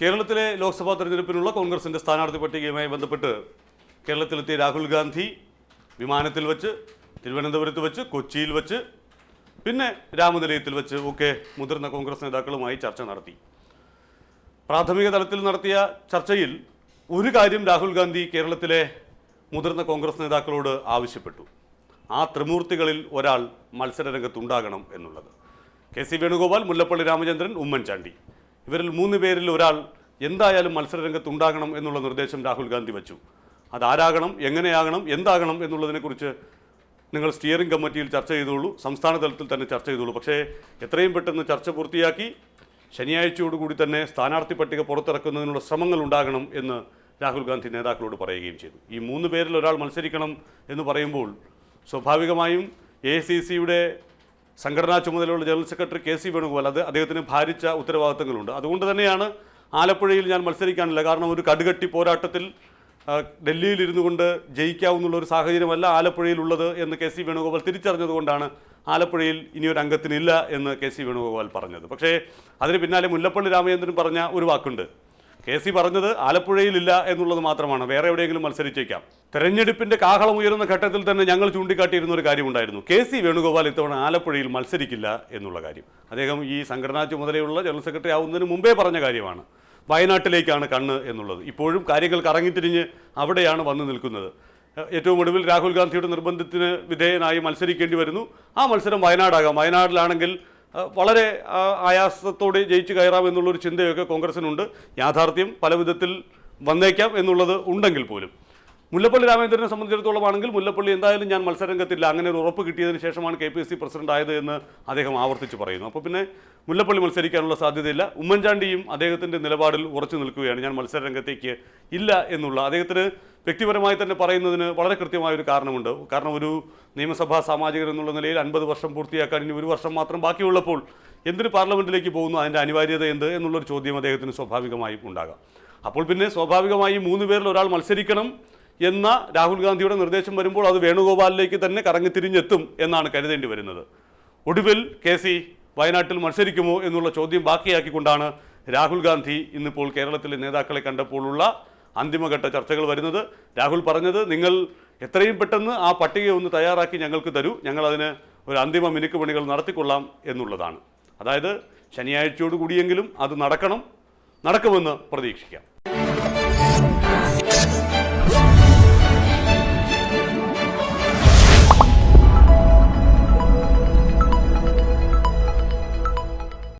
കേരളത്തിലെ ലോക്സഭാ തെരഞ്ഞെടുപ്പിനുള്ള കോൺഗ്രസിന്റെ സ്ഥാനാർത്ഥി പട്ടികയുമായി ബന്ധപ്പെട്ട് കേരളത്തിലെത്തിയ രാഹുൽ ഗാന്ധി വിമാനത്തിൽ വെച്ച് തിരുവനന്തപുരത്ത് വെച്ച് കൊച്ചിയിൽ വെച്ച് പിന്നെ രാമനിലയത്തിൽ വെച്ച് ഒക്കെ മുതിർന്ന കോൺഗ്രസ് നേതാക്കളുമായി ചർച്ച നടത്തി. പ്രാഥമിക തലത്തിൽ നടത്തിയ ചർച്ചയിൽ ഒരു കാര്യം രാഹുൽ ഗാന്ധി കേരളത്തിലെ മുതിർന്ന കോൺഗ്രസ് നേതാക്കളോട് ആവശ്യപ്പെട്ടു. ആ ത്രിമൂർത്തികളിൽ ഒരാൾ മത്സരരംഗത്തുണ്ടാകണം എന്നുള്ളത്. K C Venugopal Mullappally Ramachandran Oommen Chandy. ഇവരിൽ മൂന്ന് പേരിൽ ഒരാൾ എന്തായാലും മത്സരരംഗത്ത് ഉണ്ടാകണം എന്നുള്ള നിർദ്ദേശം രാഹുൽ ഗാന്ധി വച്ചു. അതാരാകണം എങ്ങനെയാകണം എന്താകണം എന്നുള്ളതിനെക്കുറിച്ച് നിങ്ങൾ സ്റ്റിയറിംഗ് കമ്മിറ്റിയിൽ ചർച്ച ചെയ്തോളൂ സംസ്ഥാന തലത്തിൽ തന്നെ ചർച്ച ചെയ്തോളൂ പക്ഷേ എത്രയും പെട്ടെന്ന് ചർച്ച പൂർത്തിയാക്കി ശനിയാഴ്ചയോടുകൂടി തന്നെ സ്ഥാനാർത്ഥി പട്ടിക പുറത്തിറക്കുന്നതിനുള്ള ശ്രമങ്ങൾ ഉണ്ടാകണം എന്ന് രാഹുൽ ഗാന്ധി നേതാക്കളോട് പറയുകയും ചെയ്തു. ഈ മൂന്ന് പേരിൽ ഒരാൾ മത്സരിക്കണം എന്ന് പറയുമ്പോൾ സ്വാഭാവികമായും എ സി സിയുടെ സംഘടനാ ചുമതലയുള്ള general secretary K C Venugopal അത് അദ്ദേഹത്തിന് ഭാരിച്ച ഉത്തരവാദിത്തങ്ങളുണ്ട്. അതുകൊണ്ട് തന്നെയാണ് ആലപ്പുഴയിൽ ഞാൻ മത്സരിക്കാനില്ല. കാരണം ഒരു കടുകട്ടി പോരാട്ടത്തിൽ ഡൽഹിയിൽ ഇരുന്നു കൊണ്ട് ജയിക്കാവുന്നുള്ള ഒരു സാഹചര്യമല്ല ആലപ്പുഴയിലുള്ളത് എന്ന് കെ സി വേണുഗോപാൽ തിരിച്ചറിഞ്ഞതുകൊണ്ടാണ് ആലപ്പുഴയിൽ ഇനിയൊരു അംഗത്തിനില്ല എന്ന് കെ സി വേണുഗോപാൽ പറഞ്ഞത്. പക്ഷേ അതിന് പിന്നാലെ മുല്ലപ്പള്ളി രാമചന്ദ്രൻ പറഞ്ഞ ഒരു വാക്കുണ്ട്. കെ സി പറഞ്ഞത് ആലപ്പുഴയിലില്ല എന്നുള്ളത് മാത്രമാണ്. വേറെ എവിടെയെങ്കിലും മത്സരിച്ചേക്കാം. തെരഞ്ഞെടുപ്പിന്റെ കാഹളം ഉയരുന്ന ഘട്ടത്തിൽ തന്നെ ഞങ്ങൾ ചൂണ്ടിക്കാട്ടിയിരുന്ന ഒരു കാര്യമുണ്ടായിരുന്നു. കെ സി വേണുഗോപാൽ ഇത്തവണ ആലപ്പുഴയിൽ മത്സരിക്കില്ല എന്നുള്ള കാര്യം. അദ്ദേഹം ഈ സംഘടനാ ചുമതലയുള്ള ജനറൽ സെക്രട്ടറി ആവുന്നതിന് മുമ്പേ പറഞ്ഞ കാര്യമാണ്. വയനാട്ടിലേക്കാണ് കണ്ണ് എന്നുള്ളത്. ഇപ്പോഴും കാര്യങ്ങൾ കറങ്ങിത്തിരിഞ്ഞ് അവിടെയാണ് വന്നു നിൽക്കുന്നത്. ഏറ്റവും ഒടുവിൽ രാഹുൽ ഗാന്ധിയുടെ നിർബന്ധത്തിന് വിധേയനായി മത്സരിക്കേണ്ടി വരുന്നു. ആ മത്സരം വയനാടാകാം. വയനാടിലാണെങ്കിൽ വളരെ ആയാസത്തോടെ ജയിച്ചു കയറാം എന്നുള്ളൊരു ചിന്തയൊക്കെ കോൺഗ്രസിനുണ്ട്. യാഥാർത്ഥ്യം പല വിധത്തിൽ വന്നേക്കാം എന്നുള്ളത് ഉണ്ടെങ്കിൽ പോലും. മുല്ലപ്പള്ളി രാമചന്ദ്രനെ സംബന്ധിച്ചിടത്തോളം ആണെങ്കിൽ മുല്ലപ്പള്ളി എന്തായാലും ഞാൻ മത്സരരംഗത്തില്ല. അങ്ങനെ ഒരു ഉറപ്പ് കിട്ടിയതിന് ശേഷമാണ് K P S C president ആയത് എന്ന് അദ്ദേഹം ആവർത്തിച്ച് പറയുന്നു. അപ്പോൾ പിന്നെ മുല്ലപ്പള്ളി മത്സരിക്കാനുള്ള സാധ്യതയില്ല. ഉമ്മൻചാണ്ടിയും അദ്ദേഹത്തിന്റെ നിലപാടിൽ ഉറച്ചു നിൽക്കുകയാണ്. ഞാൻ മത്സരരംഗത്തേക്ക് ഇല്ല എന്നുള്ള അദ്ദേഹത്തിന് വ്യക്തിപരമായി തന്നെ പറയുന്നതിന് വളരെ കൃത്യമായ ഒരു കാരണമുണ്ട്. കാരണം ഒരു നിയമസഭാ സാമാജികർ എന്നുള്ള നിലയിൽ അൻപത് വർഷം പൂർത്തിയാക്കാൻ ഇനി ഒരു വർഷം മാത്രം ബാക്കിയുള്ളപ്പോൾ എന്തിനു പാർലമെന്റിലേക്ക് പോകുന്നു? അതിന്റെ അനിവാര്യത എന്ത്? എന്നുള്ളൊരു ചോദ്യം അദ്ദേഹത്തിന് സ്വാഭാവികമായും ഉണ്ടാകാം. അപ്പോൾ പിന്നെ സ്വാഭാവികമായും മൂന്ന് പേരിൽ ഒരാൾ മത്സരിക്കണം. എന്ന രാഹുൽ ഗാന്ധിയുടെ നിർദ്ദേശം വരുമ്പോൾ അത് വേണുഗോപാലിലേക്ക് തന്നെ കറങ്ങിത്തിരിഞ്ഞെത്തും എന്നാണ് കരുതേണ്ടി വരുന്നത്. ഒടുവിൽ കെ സി വയനാട്ടിൽ മത്സരിക്കുമോ എന്നുള്ള ചോദ്യം ബാക്കിയാക്കിക്കൊണ്ടാണ് രാഹുൽ ഗാന്ധി ഇന്നിപ്പോൾ കേരളത്തിലെ നേതാക്കളെ കണ്ടപ്പോഴുള്ള അന്തിമഘട്ട ചർച്ചകൾ വരുന്നത്. രാഹുൽ പറഞ്ഞത് നിങ്ങൾ എത്രയും പെട്ടെന്ന് ആ പട്ടിക ഒന്ന് തയ്യാറാക്കി ഞങ്ങൾക്ക് തരൂ. ഞങ്ങളതിന് ഒരു അന്തിമ മിനുക്ക് പണികൾ നടത്തിക്കൊള്ളാം എന്നുള്ളതാണ്. അതായത് ശനിയാഴ്ചയോട് കൂടിയെങ്കിലും അത് നടക്കണം. നടക്കുമെന്ന് പ്രതീക്ഷിക്കാം.